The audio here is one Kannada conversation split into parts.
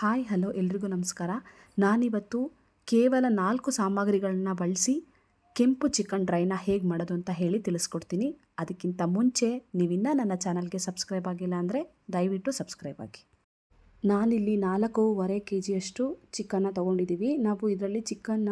ಹಾಯ್, ಹಲೋ, ಎಲ್ರಿಗೂ ನಮಸ್ಕಾರ. ನಾನಿವತ್ತು ಕೇವಲ ನಾಲ್ಕು ಸಾಮಗ್ರಿಗಳನ್ನ ಬಳಸಿ ಕೆಂಪು ಚಿಕನ್ ಡ್ರೈನ ಹೇಗೆ ಮಾಡೋದು ಅಂತ ಹೇಳಿ ತಿಳಿಸ್ಕೊಡ್ತೀನಿ. ಅದಕ್ಕಿಂತ ಮುಂಚೆ ನೀವಿನ್ನ ನನ್ನ ಚಾನಲ್ಗೆ ಸಬ್ಸ್ಕ್ರೈಬ್ ಆಗಿಲ್ಲ ಅಂದರೆ ದಯವಿಟ್ಟು ಸಬ್ಸ್ಕ್ರೈಬ್ ಆಗಿ. ನಾನಿಲ್ಲಿ ನಾಲ್ಕೂವರೆ ಕೆ ಜಿಯಷ್ಟು ಚಿಕನ್ನ ತೊಗೊಂಡಿದ್ದೀವಿ. ನಾವು ಇದರಲ್ಲಿ ಚಿಕನ್ನ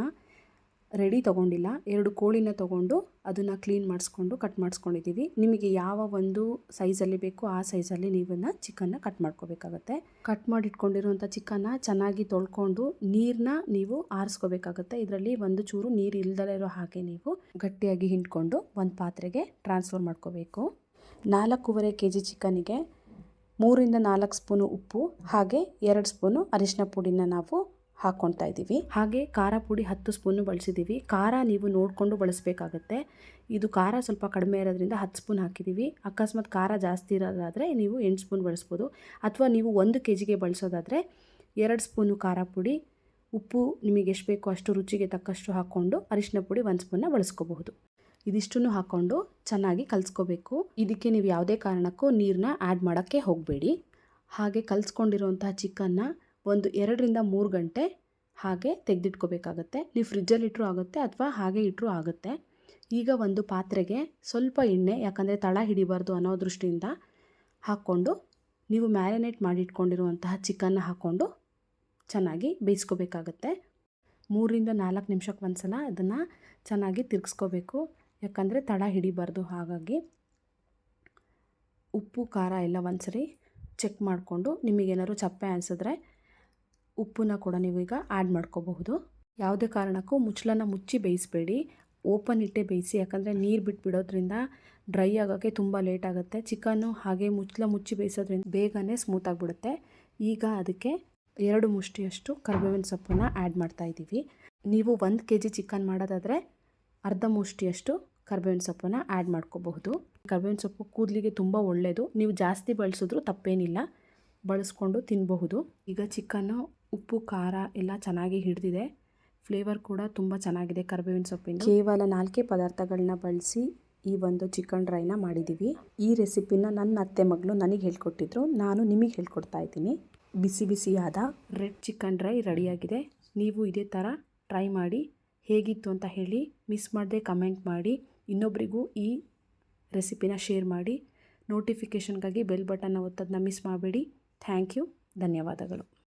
ರೆಡಿ ತೊಗೊಂಡಿಲ್ಲ. ಎರಡು ಕೋಳಿನ ತೊಗೊಂಡು ಅದನ್ನು ಕ್ಲೀನ್ ಮಾಡಿಸ್ಕೊಂಡು ಕಟ್ ಮಾಡಿಸ್ಕೊಂಡಿದ್ದೀವಿ ನಿಮಗೆ ಯಾವ ಒಂದು ಸೈಜಲ್ಲಿ ಬೇಕೋ ಆ ಸೈಜಲ್ಲಿ ನೀವನ್ನ ಚಿಕನ್ನ ಕಟ್ ಮಾಡ್ಕೋಬೇಕಾಗತ್ತೆ. ಕಟ್ ಮಾಡಿಟ್ಕೊಂಡಿರುವಂಥ ಚಿಕನ್ನ ಚೆನ್ನಾಗಿ ತೊಳ್ಕೊಂಡು ನೀರನ್ನ ನೀವು ಆರಿಸ್ಕೋಬೇಕಾಗತ್ತೆ. ಇದರಲ್ಲಿ ಒಂದು ಚೂರು ನೀರು ಇಲ್ದಲೇ ಇರೋ ಹಾಗೆ ನೀವು ಗಟ್ಟಿಯಾಗಿ ಹಿಂಡ್ಕೊಂಡು ಒಂದು ಪಾತ್ರೆಗೆ ಟ್ರಾನ್ಸ್ಫರ್ ಮಾಡ್ಕೋಬೇಕು. ನಾಲ್ಕೂವರೆ ಕೆ ಜಿ ಚಿಕನಿಗೆ ಮೂರಿಂದ ನಾಲ್ಕು ಸ್ಪೂನು ಉಪ್ಪು ಹಾಗೆ ಎರಡು ಸ್ಪೂನು ಅರಿಶಿನ ಪುಡಿನ ನಾವು ಹಾಕ್ಕೊಳ್ತಾ ಇದ್ದೀವಿ. ಹಾಗೆ ಖಾರ ಪುಡಿ ಹತ್ತು ಸ್ಪೂನು ಬಳಸಿದ್ದೀವಿ. ಖಾರ ನೀವು ನೋಡಿಕೊಂಡು ಬಳಸಬೇಕಾಗತ್ತೆ. ಇದು ಖಾರ ಸ್ವಲ್ಪ ಕಡಿಮೆ ಇರೋದ್ರಿಂದ ಹತ್ತು ಸ್ಪೂನ್ ಹಾಕಿದ್ದೀವಿ. ಅಕಸ್ಮಾತ್ ಖಾರ ಜಾಸ್ತಿ ಇರೋದಾದರೆ ನೀವು ಎಂಟು ಸ್ಪೂನ್ ಬಳಸ್ಬೋದು. ಅಥವಾ ನೀವು ಒಂದು ಕೆ ಜಿಗೆ ಬಳಸೋದಾದರೆ ಎರಡು ಸ್ಪೂನು ಖಾರ ಪುಡಿ, ಉಪ್ಪು ನಿಮಗೆ ಎಷ್ಟು ಬೇಕೋ ಅಷ್ಟು ರುಚಿಗೆ ತಕ್ಕಷ್ಟು ಹಾಕ್ಕೊಂಡು ಅರಿಶಿನ ಪುಡಿ ಒಂದು ಸ್ಪೂನ್ನ ಬಳಸ್ಕೋಬಹುದು. ಇದಿಷ್ಟನ್ನು ಹಾಕ್ಕೊಂಡು ಚೆನ್ನಾಗಿ ಕಲಿಸ್ಕೋಬೇಕು. ಇದಕ್ಕೆ ನೀವು ಯಾವುದೇ ಕಾರಣಕ್ಕೂ ನೀರನ್ನ ಆ್ಯಡ್ ಮಾಡೋಕ್ಕೆ ಹೋಗಬೇಡಿ. ಹಾಗೆ ಕಲಿಸ್ಕೊಂಡಿರುವಂತಹ ಚಿಕನ್ನ ಒಂದು ಎರಡರಿಂದ ಮೂರು ಗಂಟೆ ಹಾಗೆ ತೆಗೆದಿಟ್ಕೋಬೇಕಾಗತ್ತೆ. ನೀವು ಫ್ರಿಜ್ಜಲ್ಲಿ ಇಟ್ಟರೂ ಆಗುತ್ತೆ ಅಥವಾ ಹಾಗೆ ಇಟ್ಟರೂ ಆಗುತ್ತೆ. ಈಗ ಒಂದು ಪಾತ್ರೆಗೆ ಸ್ವಲ್ಪ ಎಣ್ಣೆ, ಯಾಕಂದರೆ ತಳ ಹಿಡಿಬಾರ್ದು ಅನ್ನೋ ದೃಷ್ಟಿಯಿಂದ ಹಾಕ್ಕೊಂಡು ನೀವು ಮ್ಯಾರಿನೇಟ್ ಮಾಡಿಟ್ಕೊಂಡಿರುವಂತಹ ಚಿಕನ್ನ ಹಾಕ್ಕೊಂಡು ಚೆನ್ನಾಗಿ ಬೇಯಿಸ್ಕೋಬೇಕಾಗತ್ತೆ. ಮೂರಿಂದ ನಾಲ್ಕು ನಿಮಿಷಕ್ಕೆ ಒಂದು ಸಲ ಅದನ್ನು ಚೆನ್ನಾಗಿ ತಿರ್ಗಿಸ್ಕೋಬೇಕು. ಯಾಕಂದರೆ ತಳ ಹಿಡಿಬಾರ್ದು ಹಾಗಾಗಿ. ಉಪ್ಪು, ಖಾರ ಎಲ್ಲ ಒಂದ್ಸರಿ ಚೆಕ್ ಮಾಡಿಕೊಂಡು ನಿಮಗೇನಾದ್ರು ಚಪ್ಪೆ ಅನಿಸಿದ್ರೆ ಉಪ್ಪನ್ನ ಕೂಡ ನೀವು ಈಗ ಆ್ಯಡ್ ಮಾಡ್ಕೋಬಹುದು. ಯಾವುದೇ ಕಾರಣಕ್ಕೂ ಮುಚ್ಚಳನ ಮುಚ್ಚಿ ಬೇಯಿಸಬೇಡಿ. ಓಪನ್ ಇಟ್ಟೆ ಬೇಯಿಸಿ, ಯಾಕಂದರೆ ನೀರು ಬಿಟ್ಬಿಡೋದ್ರಿಂದ ಡ್ರೈ ಆಗೋಕ್ಕೆ ತುಂಬ ಲೇಟ್ ಆಗುತ್ತೆ. ಚಿಕನ್ನು ಹಾಗೆ ಮುಚ್ಚಳ ಮುಚ್ಚಿ ಬೇಯಿಸೋದ್ರಿಂದ ಬೇಗನೆ ಸ್ಮೂತ್ ಆಗಿಬಿಡುತ್ತೆ. ಈಗ ಅದಕ್ಕೆ ಎರಡು ಮುಷ್ಟಿಯಷ್ಟು ಕರಿಬೇವಿನ ಸೊಪ್ಪನ್ನು ಆ್ಯಡ್ ಮಾಡ್ತಾ ಇದ್ದೀವಿ. ನೀವು ಒಂದು ಕೆ ಜಿ ಚಿಕನ್ ಮಾಡೋದಾದರೆ ಅರ್ಧ ಮುಷ್ಟಿಯಷ್ಟು ಕರ್ಬೇವಿನ ಸೊಪ್ಪನ್ನು ಆ್ಯಡ್ ಮಾಡ್ಕೋಬಹುದು. ಕರ್ಬೇವಿನ ಸೊಪ್ಪು ಕೂದಲಿಗೆ ತುಂಬ ಒಳ್ಳೆಯದು ನೀವು ಜಾಸ್ತಿ ಬಳಸಿದ್ರೂ ತಪ್ಪೇನಿಲ್ಲ. ಬಳಸ್ಕೊಂಡು ತಿನ್ನಬಹುದು ಈಗ ಚಿಕನ್ನು ಉಪ್ಪು, ಖಾರ ಎಲ್ಲ ಚೆನ್ನಾಗಿ ಹಿಡಿದಿದೆ. ಫ್ಲೇವರ್ ಕೂಡ ತುಂಬ ಚೆನ್ನಾಗಿದೆ ಕರಿಬೇವಿನ ಸೊಪ್ಪಿನ ಕೇವಲ ನಾಲ್ಕೇ ಪದಾರ್ಥಗಳನ್ನ ಬಳಸಿ ಈ ಒಂದು ಚಿಕನ್ ಡ್ರೈನ ಮಾಡಿದ್ದೀವಿ ಈ ರೆಸಿಪಿನ ನನ್ನ ಅತ್ತೆ ಮಗಳು ನನಗೆ ಹೇಳ್ಕೊಟ್ಟಿದ್ರು. ನಾನು ನಿಮಗೆ ಹೇಳ್ಕೊಡ್ತಾ ಇದ್ದೀನಿ. ಬಿಸಿ ಬಿಸಿಯಾದ ರೆಡ್ ಚಿಕನ್ ಡ್ರೈ ರೆಡಿಯಾಗಿದೆ. ನೀವು ಇದೇ ಥರ ಟ್ರೈ ಮಾಡಿ. ಹೇಗಿತ್ತು ಅಂತ ಹೇಳಿ ಮಿಸ್ ಮಾಡದೆ ಕಮೆಂಟ್ ಮಾಡಿ. ಇನ್ನೊಬ್ಬರಿಗೂ ಈ ರೆಸಿಪಿನ ಶೇರ್ ಮಾಡಿ. ನೋಟಿಫಿಕೇಷನ್ಗಾಗಿ ಬೆಲ್ ಬಟನ್ನ ಒತ್ತೋದನ್ನ ಮಿಸ್ ಮಾಡಬೇಡಿ. Thank you. ಧನ್ಯವಾದಗಳು.